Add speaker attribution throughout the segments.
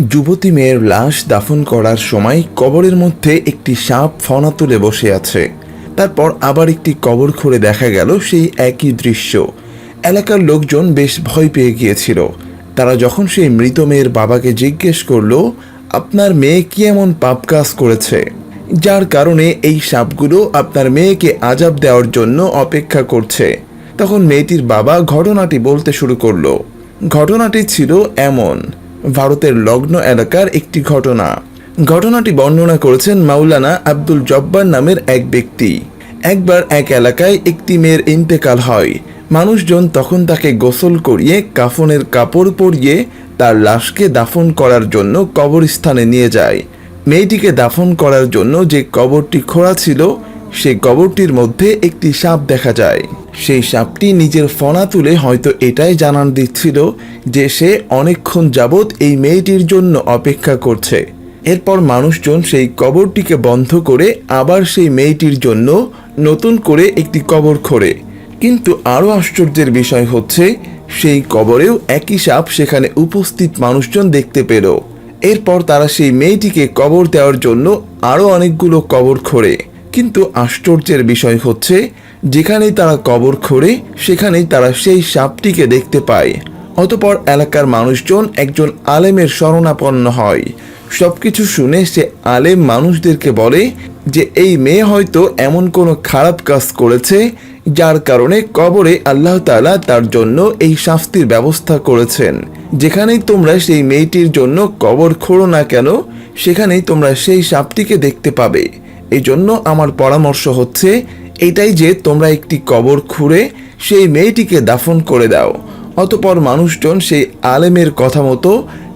Speaker 1: যুবতী মেয়ের লাশ দাফন করার সময় কবরের মধ্যে একটি সাপ ফনা তুলে বসে আছে। তারপর আবার একটি কবর খুঁড়ে দেখা গেল সেই একই দৃশ্য। এলাকার লোকজন বেশ ভয় পেয়ে গিয়েছিল। তারা যখন সেই মৃত মেয়ের বাবাকে জিজ্ঞেস করল, আপনার মেয়ে কি এমন পাপ কাজ করেছে? যার কারণে এই সাপগুলো আপনার মেয়েকে আজাব দেওয়ার জন্য অপেক্ষা করছে। তখন মেয়েটির বাবা ঘটনাটি বলতে শুরু করল। ঘটনাটি ছিল এমন ভারতের লগ্ন এলাকার একটি ঘটনা। ঘটনাটি বর্ণনা করেছেন মাওলানা আব্দুল জব্বার নামের এক ব্যক্তি। একবার এক এলাকায় একটি মেয়ের ইন্তেকাল হয়। মানুষজন তখন তাকে গোসল করিয়ে কাফনের কাপড় পরিয়ে তার লাশকে দাফন করার জন্য কবরস্থানে নিয়ে যায়। মেয়েটিকে দাফন করার জন্য যে কবরটি খোঁড়া ছিল সেই কবরটির মধ্যে একটি সাপ দেখা যায়। সেই সাপটি নিজের ফনা তুলে হয়তো এটাই জানান দিচ্ছিল যে সে অনেকক্ষণ যাবৎ এই মেয়েটির জন্য অপেক্ষা করছে। এরপর মানুষজন সেই কবরটিকে বন্ধ করে আবার সেই মেয়েটির জন্য নতুন করে একটি কবর খোঁড়ে। কিন্তু আরও আশ্চর্যের বিষয় হচ্ছে, সেই কবরেও একই সাপ সেখানে উপস্থিত মানুষজন দেখতে পেল। এরপর তারা সেই মেয়েটিকে কবর দেওয়ার জন্য আরও অনেকগুলো কবর খোঁড়ে। কিন্তু আশ্চর্যের বিষয় হচ্ছে যেখানেই তারা কবর খোঁড়ে, সেখানেই তারা সেই সাপটিকে দেখতে পায়। অতপর এলাকার মানুষজন একজন আলেমের শরণাপন্ন হয়। সবকিছু শুনে সে আলেম মানুষদেরকে বলে যে, এই মেয়ে হয়তো এমন কোনো খারাপ কাজ করেছে, যার কারণে কবরে আল্লাহ তাআলা তার জন্য এই শাস্তির ব্যবস্থা করেছেন। যেখানেই তোমরা সেই মেয়েটির জন্য কবর খোঁড়ো না কেন, সেখানেই তোমরা সেই সাপটিকে দেখতে পাবে। এই জন্য আমার পরামর্শ হচ্ছে এটাই যে তোমরা একটি কবর খুঁড়ে সেই মেয়েটিকে দাফন করে দাও। অতপর মানুষজন সেই আলেমের কথা মতো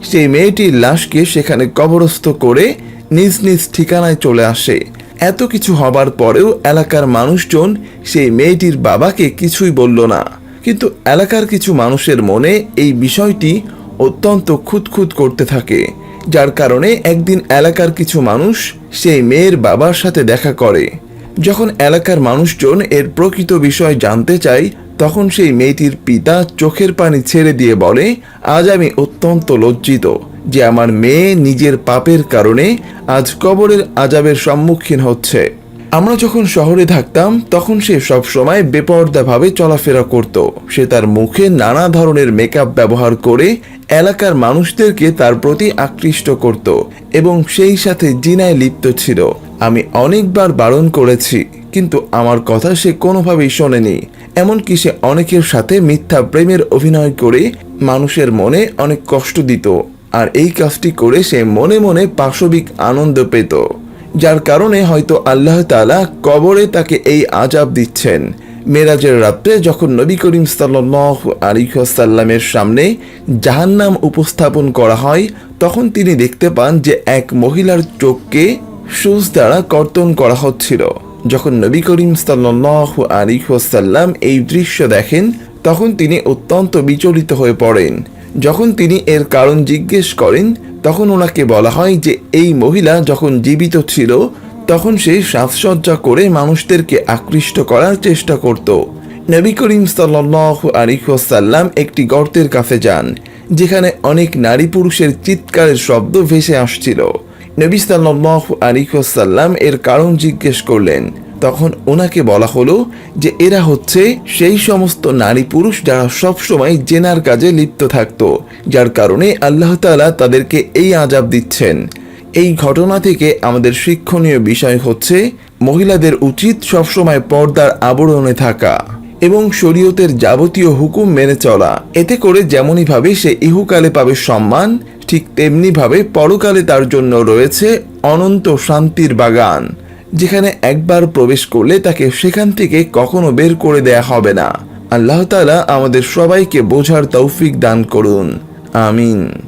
Speaker 1: সেই মেয়েটির লাশকে সেখানে কবরস্থ করে নিজ নিজ ঠিকানায় চলে আসে। এত কিছু হবার পরেও এলাকার মানুষজন সেই মেয়েটির বাবাকে কিছুই বলল না। কিন্তু এলাকার কিছু মানুষের মনে এই বিষয়টি অত্যন্ত খুঁতখুত করতে থাকে। যার কারণে একদিন এলাকার কিছু মানুষ সেই মেয়ের বাবার সাথে দেখা করে। যখন এলাকার মানুষজন এর প্রকৃত বিষয় জানতে চায়, তখন সেই মেয়েটির পিতা চোখের পানি ছেড়ে দিয়ে বলে, আজ আমি অত্যন্ত লজ্জিত যে আমার মেয়ে নিজের পাপের কারণে আজ কবরের আজাবের সম্মুখীন হচ্ছে। আমরা যখন শহরে থাকতাম, তখন সে সব সময় বেপর্দাভাবে চলাফেরা করত। সে তার মুখে নানা ধরনের মেকআপ ব্যবহার করে এলাকার মানুষদেরকে তার প্রতি আকৃষ্ট করত এবং সেই সাথে জিনায় লিপ্ত ছিল। আমি অনেকবার বারণ করেছি, কিন্তু আমার কথা সে কোনোভাবেই শোনেনি। এমনকি সে অনেকের সাথে মিথ্যা প্রেমের অভিনয় করে মানুষের মনে অনেক কষ্ট দিত। আর এই কাজটি করে সে মনে মনে পাশবিক আনন্দ পেত। যার কারণে হয়তো আল্লাহ তাআলা কবরে তাকে এই আজাব দিচ্ছেন। মেরাজের রাত্রে যখন নবী করিম সাল্লাহ আলিহাসাল্লামের সামনে জাহান্নাম উপস্থাপন করা হয়, তখন তিনি দেখতে পান যে এক মহিলার চোখকে সুচ দ্বারা কর্তন করা হচ্ছিল। যখন নবী করিম সাল্লাহ আলিহাসাল্লাম এই দৃশ্য দেখেন, তখন তিনি অত্যন্ত বিচলিত হয়ে পড়েন। যখন তিনি এর কারণ জিজ্ঞেস করেন তখন ওনাকে বলা হয় যে, এই মহিলা যখন জীবিত ছিল, তখন সে সাজসজ্জা করে মানুষদেরকে আকৃষ্ট করার চেষ্টা করত। নবী করিম সাল্লাহ একটি গর্তের কাছে যান, যেখানে অনেক নারী পুরুষের চিৎকারের শব্দ ভেসে আসছিল। নবী সাল্লাহ আলিহাসাল্লাম এর কারণ জিজ্ঞেস করলেন তখন ওনাকে বলা হলো যে এরা হচ্ছে সেই সমস্ত নারী পুরুষ যারা সবসময় জেনার কাজে লিপ্ত থাকত, যার কারণে আল্লাহ তাআলা তাদেরকে এই আজাব দিচ্ছেন। এই ঘটনা থেকে আমাদের শিক্ষণীয় বিষয় হচ্ছে, মহিলাদের উচিত সবসময় পর্দার আবরণে থাকা এবং শরীয়তের যাবতীয় হুকুম মেনে চলা। এতে করে যেমনইভাবে সে ইহুকালে পাবে সম্মান, ঠিক তেমনিভাবে পরকালে তার জন্য রয়েছে অনন্ত শান্তির বাগান। যেখানে একবার প্রবেশ করলে তাকে সেখান থেকে কখনো বের করে দেয়া হবে না। আল্লাহ তালা আমাদের সবাইকে বোঝার তৌফিক দান করুন। আমিন।